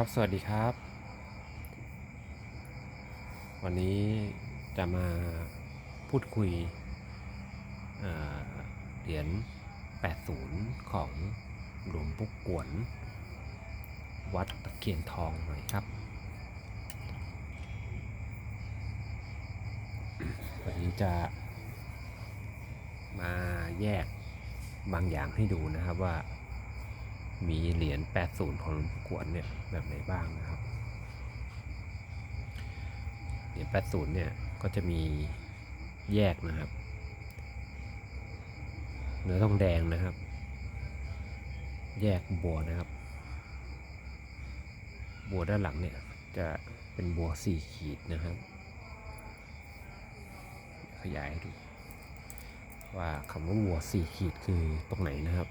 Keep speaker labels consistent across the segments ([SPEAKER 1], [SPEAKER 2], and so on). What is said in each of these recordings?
[SPEAKER 1] ครับ สวัสดีครับ วันนี้จะมาพูดคุยเหรียญ 80 ของหลวงปู่กวน วัดตะเคียนทองหน่อยครับ วันนี้จะมาแยกบางอย่างให้ดูนะครับว่า มีเหรียญ 80 ของหลวงปู่กวนเนี่ยแบบไหนบ้างนะครับ เหรียญ 80 เนี่ยก็จะมีแยกนะครับ เนื้อทองแดงนะครับ แยกบัวนะครับ บัวด้านหลังเนี่ยจะเป็นบัวสี่ขีดนะครับ ขยายให้ดูว่าคำว่าบัวสี่ขีดคือตรงไหนนะครับ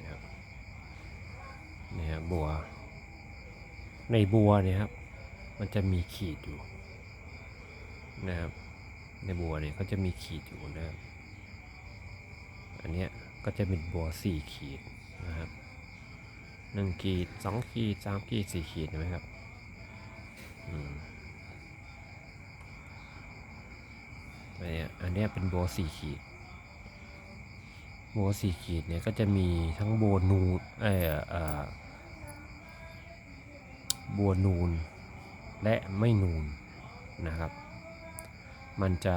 [SPEAKER 1] นะครับเนี่ยครั บัว ในบัวเนี่ยครับ มันจะมีขีดอยู่นะครับ ในบัวเนี่ยเขาจะมีขีดอยู่นะครับ อันเนี้ยก็จะเป็นบัวสี่ขีดนะครับหนึ่งขีดสองขีดสามขีดสี่ขีดเห็นไหมครับอืมอันเนี้ยอันเนี้ยเป็นบัวสี่ขีดบัวสี่ขีดเนี่ยก็จะมีทั้งบัวนูนเออเอ่อ บัวนูนและไม่นูนนะครับ มันจะ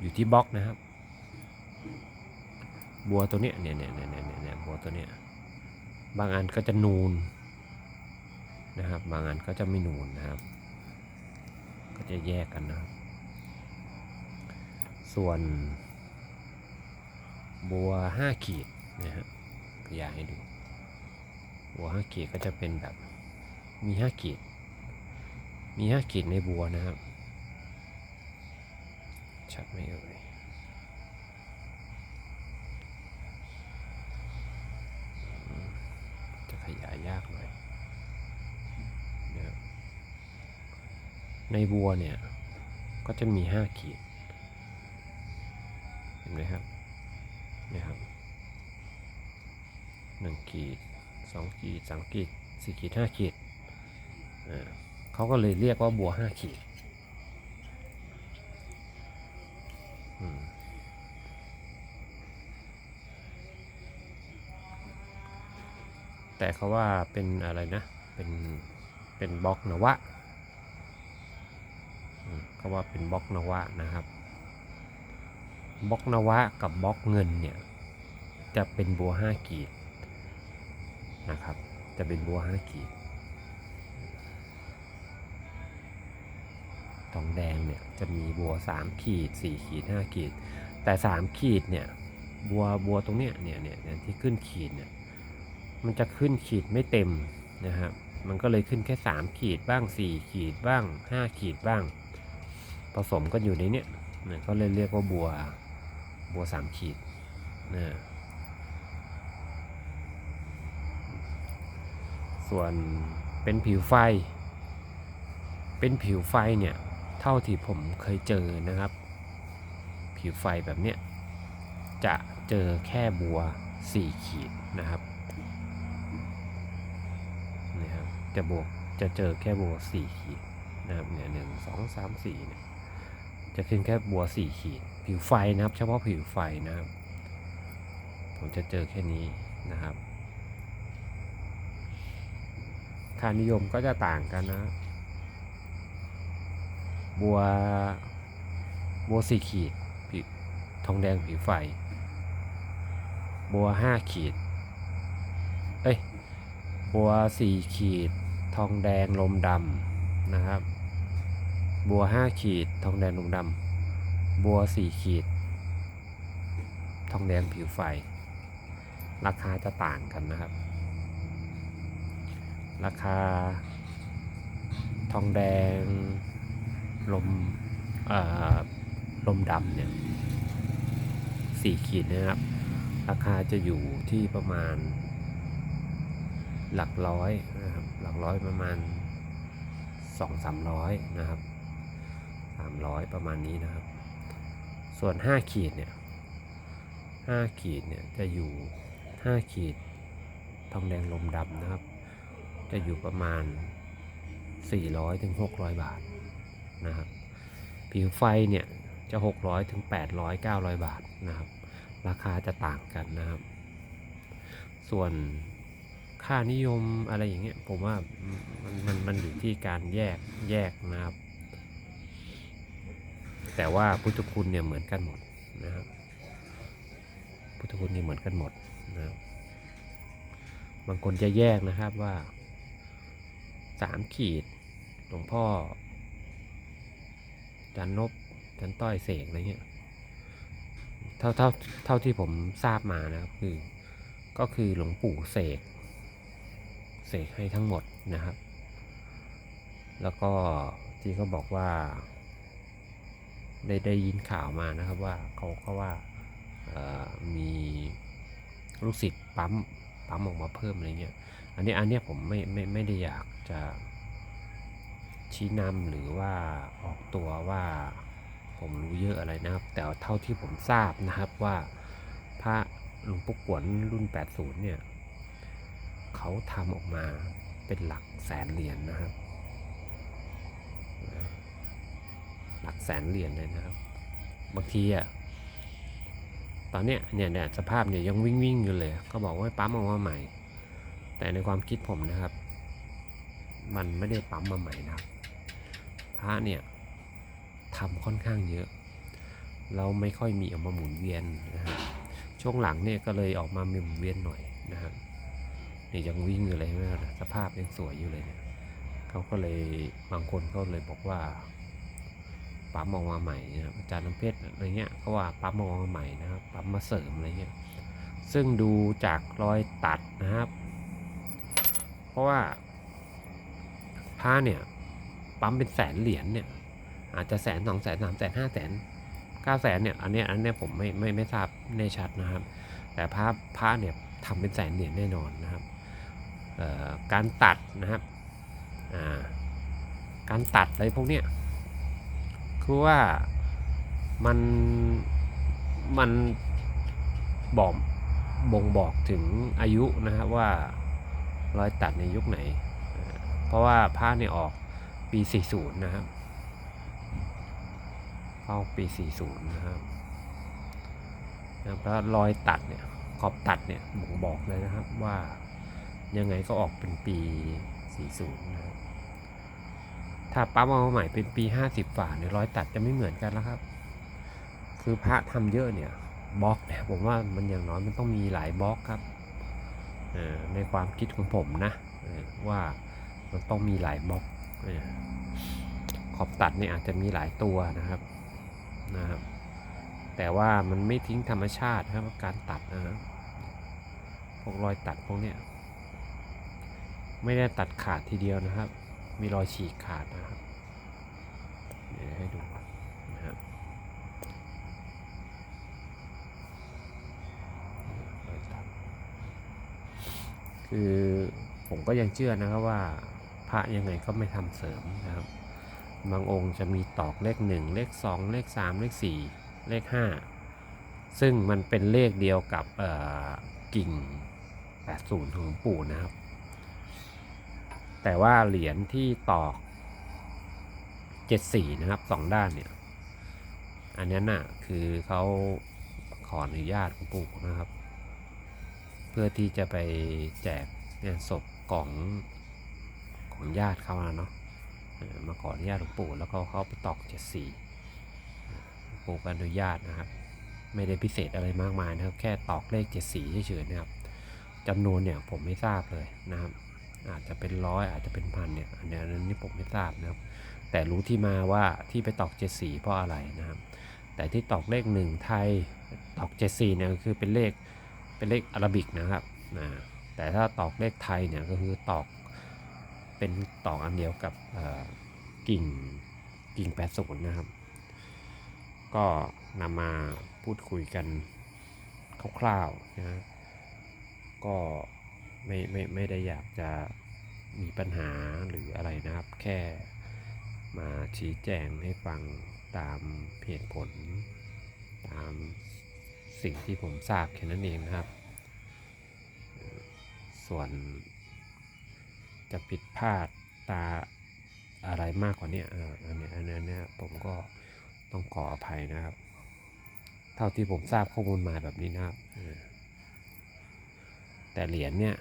[SPEAKER 1] อยู่ที่บล็อกนะครับ บัวตัวเนี้ยเนี่ยเนี่ยเนี่ยเนี่ยเนี่ยบัวตัวเนี้ยบางอันก็จะนูนนะครับ บางอันก็จะไม่นูนนะครับ ก็จะแยกกันนะครับส่วน บัวห้าขีดนะฮะขยายให้ดู บัวห้าขีดก็จะเป็นแบบ มีห้าขีด มีห้าขีดในบัวนะครับ ชัดไหมเอ่ยจะขยายยากหน่อยนะในบัวเนี่ย ก็จะมีห้าขีด เห็นไหมครับนี่ครับหนึ่งขีดสองขีดสามขีดสี่ขีดห้าขีด เขาก็เลยเรียกว่าบัวห้าขีดแต่เขาว่าเป็นอะไรนะ เป็นเป็นบล็อกนวะเขาว่าเป็นบล็อกนวะนะครับบล็อกนวะกับบล็อกเงินเนี่ยจะเป็นบัวห้ากีดนะครับ จะเป็นบัวห้ากีด ทองแดงเนี่ยจะมีบัวสามขีดสี่ขีดห้าขีด แต่สามขีดเนี่ยบัวบัวตรงเนี้ยเนี่ยเนี่ยที่ขึ้นขีดเนี่ยมันจะขึ้นขีดไม่เต็มนะครับมันก็เลยขึ้นแค่สามขีดบ้างสี่ขีดบ้างห้าขีดบ้าง ผสมกันอยู่ในเนี้ยนะก็เลยเรียกว่าบัวบัวสามขีดนะส่วนเป็นผิวไฟ เป็นผิวไฟเนี่ย เท่าที่ผมเคยเจอนะครับ ผิวไฟแบบเนี้ยจะเจอแค่บัวสี่ขีดนะครับนะครับจะบวกจะเจอแค่บัวสี่ขีดนะครับเนี่ยหนึ่งสองสามสี่เนี่ยจะขึ้นแค่บัวสี่ขีด ผิวไฟนะครับ เฉพาะผิวไฟนะครับ ผมจะเจอแค่นี้นะครับค่านิยมก็จะต่างกันนะ บัวบัวสี่ขีดผิวทองแดงผิวไฟ บัวห้าขีด เอ้ย บัวสี่ขีด ทองแดงลมดำนะครับ บัวห้าขีด ทองแดงลมดำบัวสี่ขีด ทองแดงผิวไฟ ราคาจะต่างกันนะครับ ราคา ทองแดง ลมลมดำเนี่ยสี่ขีดนะครับ ราคาจะอยู่ที่ประมาณ หลักร้อยนะครับ หลักร้อยประมาณสองสามร้อยนะครับสามร้อยประมาณนี้นะครับ ส่วนห้าขีดเนี่ยห้าขีดเนี่ยจะอยู่ห้าขีดทองแดงลมดำนะครับ จะอยู่ประมาณ 400ถึง600 บาท นะครับผิวไฟเนี่ยจะ 600ถึง800 900 บาทนะครับ ราคาจะต่างกันนะครับ ส่วนค่านิยมอะไรอย่างเงี้ยผมว่ามันมันมันอยู่ที่การแยกแยกนะครับ แต่ว่าพุทธคุณเนี่ยเหมือนกันหมดนะครับพุทธคุณนี่เหมือนกันหมดนะครับบางคนจะแยกนะครับว่าสามขีดหลวงพ่อ จันนบจันต้อยเสกอะไรเงี้ยเท่าเท่าเท่าที่ผมทราบมานะครับคือ ก็คือหลวงปู่เสกเสกให้ทั้งหมดนะครับ แล้วก็ที่เขาบอกว่า ได้ได้ยินข่าวมานะครับว่าเขาเขาว่ามีลูกศิษย์ปั๊มปั๊มออกมาเพิ่มอะไรเงี้ย อันนี้อันนี้ผมไม่ไม่ไม่ได้อยากจะ ชี้นำหรือว่าออกตัวว่าผมรู้เยอะอะไรนะครับ แต่เท่าที่ผมทราบนะครับว่าพระหลวงปู่กวนรุ่น 80 เนี่ยเขาทำออกมาเป็นหลักแสนเหรียญนะครับ หลักแสนเหรียญเลยนะครับ บางทีอะตอนเนี้ยเนี่ยเนี่ยสภาพเนี่ยยังวิ่งวิ่งอยู่เลย ก็บอกว่าปั๊มออกมาใหม่ แต่ในความคิดผมนะครับ มันไม่ได้ปั๊มมาใหม่นะครับ พระเนี่ยทำค่อนข้างเยอะ เราไม่ค่อยมีออกมาหมุนเวียนนะครับช่วงหลังเนี่ยก็เลยออกมาหมุนเวียนหน่อยนะครับนี่ยังวิ่งอยู่เลยนะสภาพยังสวยอยู่เลยเนี่ยเขาก็เลยบางคนก็เลยบอกว่าปั๊มออกมาใหม่นะครับอาจารย์น้ำเพชรอะไรเงี้ยเขาว่าปั๊มออกมาใหม่นะครับปั๊มมาเสริมอะไรเงี้ยซึ่งดูจากรอยตัดนะครับ เพราะว่าผ้าเนี่ย ปั๊มเป็นแสนเหรียญเนี่ย อาจจะแสนสองแสนสามแสนห้าแสนเก้าแสนเนี่ย อันนี้อันนี้ผมไม่ไม่ไม่ทราบแน่ชัดนะครับ แต่ผ้าผ้าเนี่ยทำเป็นแสนเหรียญแน่นอนนะครับการตัดนะครับาการตัดอะไรพวกเนี้ยคือว่ามันมันบอกบ่งบอกถึงอายุนะครับว่า รอยตัดในยุคไหน เพราะว่าผ้าเนี่ยออก ปี 40 นะครับเข้าปี 40 นะครับแล้วรอยตัดเนี่ยขอบตัดเนี่ยบ่งบอกเลยนะครับว่ายังไงก็ออกเป็นปี 40 นะครับถ้าปั๊มเอามาใหม่เป็นปี 50ฝ่าเนี่ยรอยตัดจะไม่เหมือนกันแล้วครับ คือพระทำเยอะเนี่ยบล็อกเนี่ยผมว่ามันอย่างน้อยมันต้องมีหลายบล็อกครับในความคิดของผมนะว่ามันต้องมีหลายบล็อก ขอบตัดเนี่ยอาจจะมีหลายตัวนะครับนะครับ แต่ว่ามันไม่ทิ้งธรรมชาติครับการตัดนะครับพวกรอยตัดพวกเนี้ยไม่ได้ตัดขาดทีเดียวนะครับ มีรอยฉีกขาดนะครับเดี๋ยวให้ดูนนะครับรอยตัดคือผมก็ยังเชื่อนะครับว่า พระยังไงก็ไม่ทำเสริมนะครับ บางองค์จะมีตอกเลขหนึ่งเลขสองเลขสามเลขสี่เลขห้าซึ่งมันเป็นเลขเดียวกับกิ่ง 80 ของหลวงปู่นะครับ แต่ว่าเหรียญที่ตอก 74 นะครับสองด้านเนี่ย อันนั้นน่ะคือเขาขออนุญาตหลวงปู่นะครับ เพื่อที่จะไปแจกงานศพของ ของญาติเขานะเนาะมาขออนุญาตหลวงปู่แล้วก็เขาไปตอกเจ็ดสี่หลวงปู่ก็อนุญาตนะครับ ไม่ได้พิเศษอะไรมากมายนะครับ แค่ตอกเลขเจ็ดสีเฉยๆนะครับจำนวนเนี่ยผมไม่ทราบเลยนะครับ อาจจะเป็นร้อยอาจจะเป็นพันเนี่ยอันนี้อันนี้ผมไม่ทราบนะครับ แต่รู้ที่มาว่าที่ไปตอกเจ็ดสีเพราะอะไรนะครับ แต่ที่ตอกเลขหนึ่งไทยตอกเจ็ดสี่เนี่ยคือเป็นเลขเป็นเลขอารบิกนะครับนะแต่ถ้าตอกเลขไทยเนี่ยก็คือตอก เป็นตอกอันเดียวกับเอ่อกิ่งกิ่ง 80 นะครับ ก็นำมาพูดคุยกันคร่าวๆนะฮะก็ไม่ไม่ไม่ได้อยากจะมีปัญหาหรืออะไรนะครับ แค่มาชี้แจงให้ฟังตามเหตุผล ตามสิ่งที่ผมทราบแค่นั้นเองนะครับ ส่วน จะผิดพลาดตาอะไรมากกว่านี้อันนี้อันนี้นเนี้ยผมก็ต้องขออภัยนะครับ เท่าที่ผมทราบข้อมูลมาแบบนี้นะครับ แต่เหรียญเนี่ย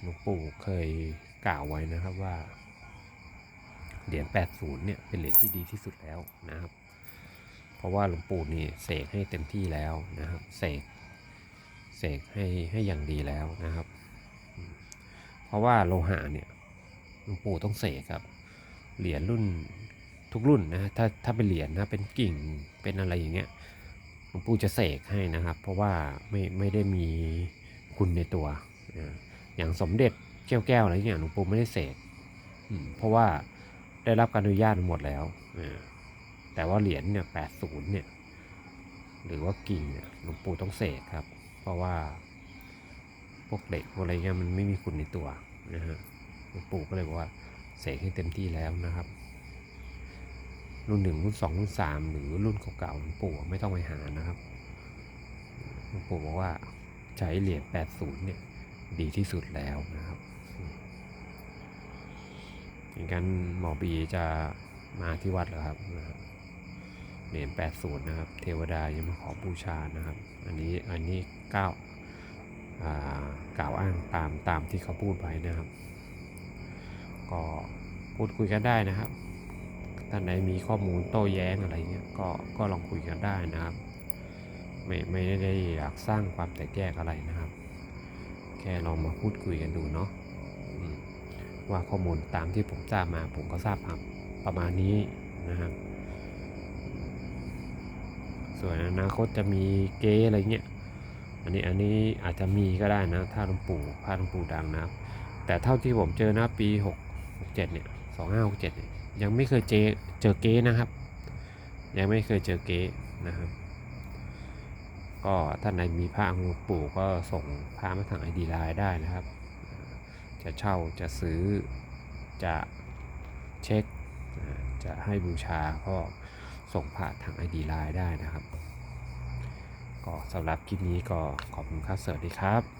[SPEAKER 1] หลวงปู่เคยกล่าวไว้นะครับว่าเหรียญ80เนี่ยเป็นเหรียญที่ดีที่สุดแล้วนะครับ เพราะว่าหลวงปู่นี่เสกให้เต็มที่แล้วนะครับ เสก เสกให้ให้อย่างดีแล้วนะครับ เพราะว่าโลหะเนี่ยหลวงปู่ต้องเสกครับ เหรียญรุ่นทุกรุ่นนะถ้าถ้าเป็นเหรียญนะเป็นกิ่งเป็นอะไรอย่างเงี้ยหลวงปู่จะเสกให้นะครับ เพราะว่าไม่ไม่ได้มีคุณในตัวอ่าอย่างสมเด็จแก้วแก้วอะไรอย่างหลวงปู่ไม่ได้เสกเพราะว่าได้รับการอนุญาตหมดแล้วแต่ว่าเหรียญเนี่ยแปดศูนย์เนี่ยหรือว่ากิ่งเนี่ยหลวงปู่ต้องเสกครับ เพราะว่า พวกเหล็กพวกอะไรเงี้ยมันไม่มีคุณในตัวนะฮะหลวงปู่ก็เลยบอกว่าเสกให้เต็มที่แล้วนะครับ รุ่นหนึ่งรุ่นสองรุ่นสามหรือรุ่นเก่าๆหลวงปู่ไม่ต้องไปหานะครับหลวงปู่บอกว่าใช้เหรียญ80เนี่ยดีที่สุดแล้วนะครับอย่างนั้นหมอบีจะมาที่วัดเหรอครับเหรียญ80นย์นะครับ เทวดายังมาขอบูชานะครับ อันนี้อันนี้เก้า กล่าวอ้างตามตามที่เขาพูดไว้นะครับ ก็พูดคุยกันได้นะครับท่านไหนมีข้อมูลโต้แย้งอะไรเงี้ยก็ก็ลองคุยกันได้นะครับ ไม่ไม่ได้อยากสร้างความแตกแยกอะไรนะครับ แค่ลองมาพูดคุยกันดูเนาะว่าข้อมูลตามที่ผมทราบมาผมก็ทราบครับประมาณนี้นะครับส่วนอนาคตจะมีเก๊อะไรเงี้ย อันนี้อันนี้อาจจะมีก็ได้นะถ้าหลวงปู่พระหลวงปู่ดังนะครับ แต่เท่าที่ผมเจอนะปี6 6 7เนี่ย2 5 6 7เนี่ยยังไม่เคยเจอเจอเก๊นะครับ ยังไม่เคยเจอเก๊นะครับ ก็ท่านไหนมีพระหลวงปู่ก็ส่งพระมาทางไอดีไลน์ได้นะครับ จะเช่าจะซื้อจะเช็คจะให้บูชาก็ส่งผ่านทางไอดีไลน์ได้นะครับ ก็สำหรับคลิปนี้ก็ขอบคุณครับสวัสดีครับ